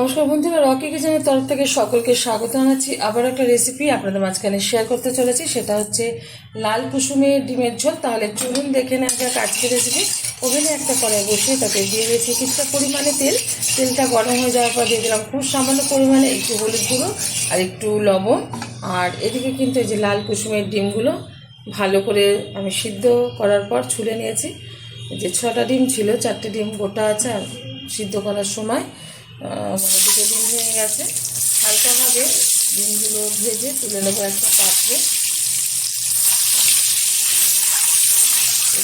নমস্কার বন্ধুরা, রকি কিচেনের তরফ থেকে সকলকে স্বাগত জানাচ্ছি। আবার একটা রেসিপি আপনাদের মাঝখানে শেয়ার করতে চলেছি, সেটা হচ্ছে লাল কুসুমের ডিমের ঝোল। তাহলে চলুন দেখে নেন একটা আজকের রেসিপি ওভেনে একটা কড়াই বসিয়ে তাতে দিয়ে দিয়েছি কিছুটা পরিমাণে তেল। তেলটা গরম হয়ে যাওয়ার পর দিয়ে দিলাম খুব সামান্য পরিমাণে একটু হলুদ গুঁড়ো আর একটু লবণ। আর এদিকে কিন্তু এই যে লাল কুসুমের ডিমগুলো ভালো করে আমি সিদ্ধ করার পর ছুলে নিয়েছি। যে ছটা ডিম ছিল, চারটে ডিম গোটা আছে, আর সিদ্ধ করার সময় মানে দুটো ডিম ভেঙে গেছে। হালকাভাবে ডিমগুলো ভেজে তুলে নেব একটা পাত্রে।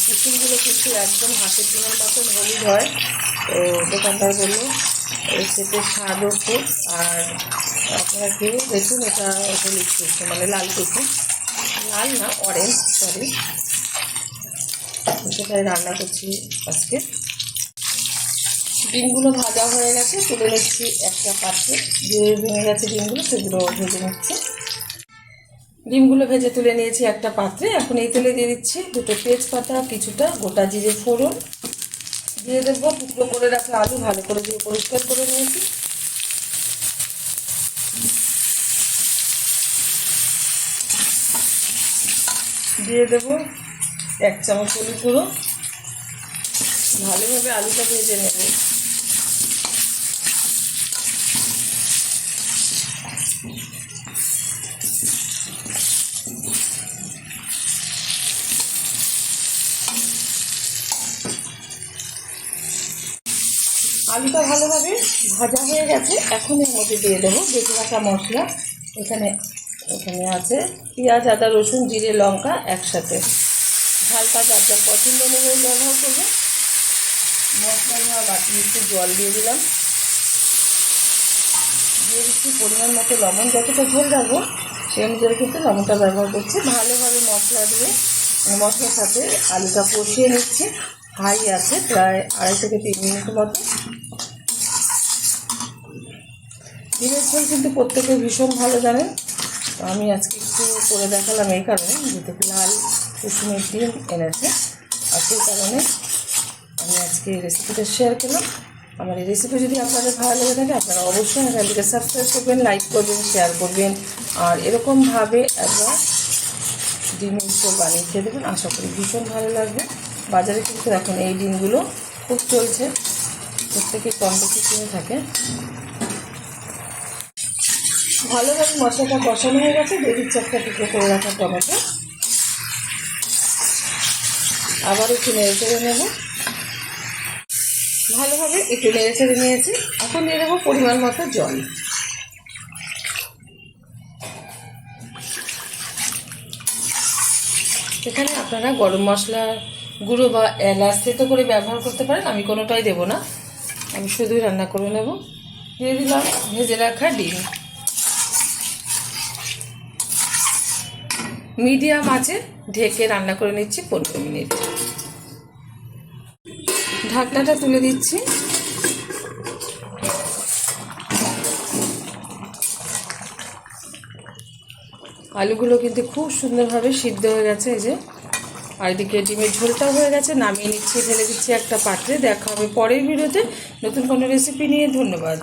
কুসুমগুলো কিন্তু একদম হাতের ডিমের মতন হলুদ হয়। তো দোকানদার বলল সেটে স্বাদও খুব আর আপনারা খেয়ে দেখুন, এটা হলুদ কুসুম মানে লাল কুসুম। লাল না অরেঞ্জ সরি সেটাই রান্না করছি আজকে? ডিমগুলো ভাজা হয়ে গেছে, তুলে নিচ্ছি একটা পাত্রে। যে ভেঙে গেছে ডিমগুলো, সেগুলো ভেজে নিচ্ছি। ডিমগুলো ভেজে তুলে নিয়েছি একটা পাত্রে। এখন এই তেলে দিয়ে দিচ্ছি দুটো তেজপাতা, কিছুটা গোটা জিরে ফোড়ন। দিয়ে দেবো টুকরো করে রাখা আলু, ভালো করে দিয়ে পরিষ্কার করে নিয়েছি। দিয়ে দেবো এক চামচ হলুদ গুঁড়ো। ভালোভাবে আলুটা ভেজে নেব। আলুটা ভালোভাবে ভাজা হয়ে গেছে। এখন এর মধ্যে দিয়ে দেবো বেঁচে রাখা মশলা। এখানে এখানে আছে পেঁয়াজ, আদা, রসুন, জিরে, লঙ্কা একসাথে। ঝালটা যার যার পছন্দ অনুযায়ী ব্যবহার করবে। মশলা দেওয়া বাটি একটু জল দিয়ে দিলাম। দিয়ে দিচ্ছি পরিমাণ মতো লবণ, যতটা ঝোল রাখব, সেই অনুযায়ী কিন্তু লবণটা ব্যবহার করছি। ভালোভাবে মশলা দিয়ে, মশলার সাথে আলুটা কষিয়ে নিচ্ছি। হাই আছে প্রায় আড়াই থেকে তিন মিনিট মতো। ডিমের ঝোল কিন্তু প্রত্যেকে ভীষণ ভালো জানেন তো আমি আজকে একটু করে দেখালাম এই কারণে, যেহেতু লাল কুসুমের ডিম এনেছে। আর সেই কারণে আমি আজকে এই রেসিপিটা শেয়ার করলাম। আমার এই রেসিপি যদি আপনাদের ভালো লেগে থাকে, আপনারা অবশ্যই চ্যানেলটিকে সাবস্ক্রাইব করবেন লাইক করবেন শেয়ার করবেন। আর এরকমভাবে একবার ডিমের ঝোল বানিয়ে খেয়ে দেবেন আশা করি ভীষণ ভালো লাগবে। বাজারে কিন্তু এখন এই ডিমগুলো খুব চলছে। প্রত্যেকে কম বেশি কিনে থাকে। ভালোভাবে মশলাটা কষানো হয়ে গেছে, দিয়ে দিচ্ছি একটা টুকরো করে রাখা টমেটো। আবার একটু নেড়ে চেড়ে নেব। ভালোভাবে একটু নেড়ে চেড়ে নিয়েছি। এখন নিয়ে নেব পরিমাণ মতো জল। এখানে আপনারা গরম মশলা গুঁড়ো বা এলাচ থেতো করে ব্যবহার করতে পারেন, আমি কোনোটাই দেবো না। আমি শুধুই রান্না করে নেব। দিয়ে দিলাম ভেজে রাখা ডিম। মিডিয়াম আছে, ঢেকে রান্না করে নিচ্ছি পনেরো মিনিট। ঢাকনাটা তুলে দিচ্ছি। আলুগুলো কিন্তু খুব সুন্দরভাবে সিদ্ধ হয়ে গেছে এই যে। আর এদিকে ডিমের ঝোলটাও হয়ে গেছে, নামিয়ে নিচ্ছি, ঢেলে দিচ্ছি একটা পাত্রে। দেখা হবে পরের ভিডিওতে। নতুন কোনো রেসিপি নিয়ে, ধন্যবাদ।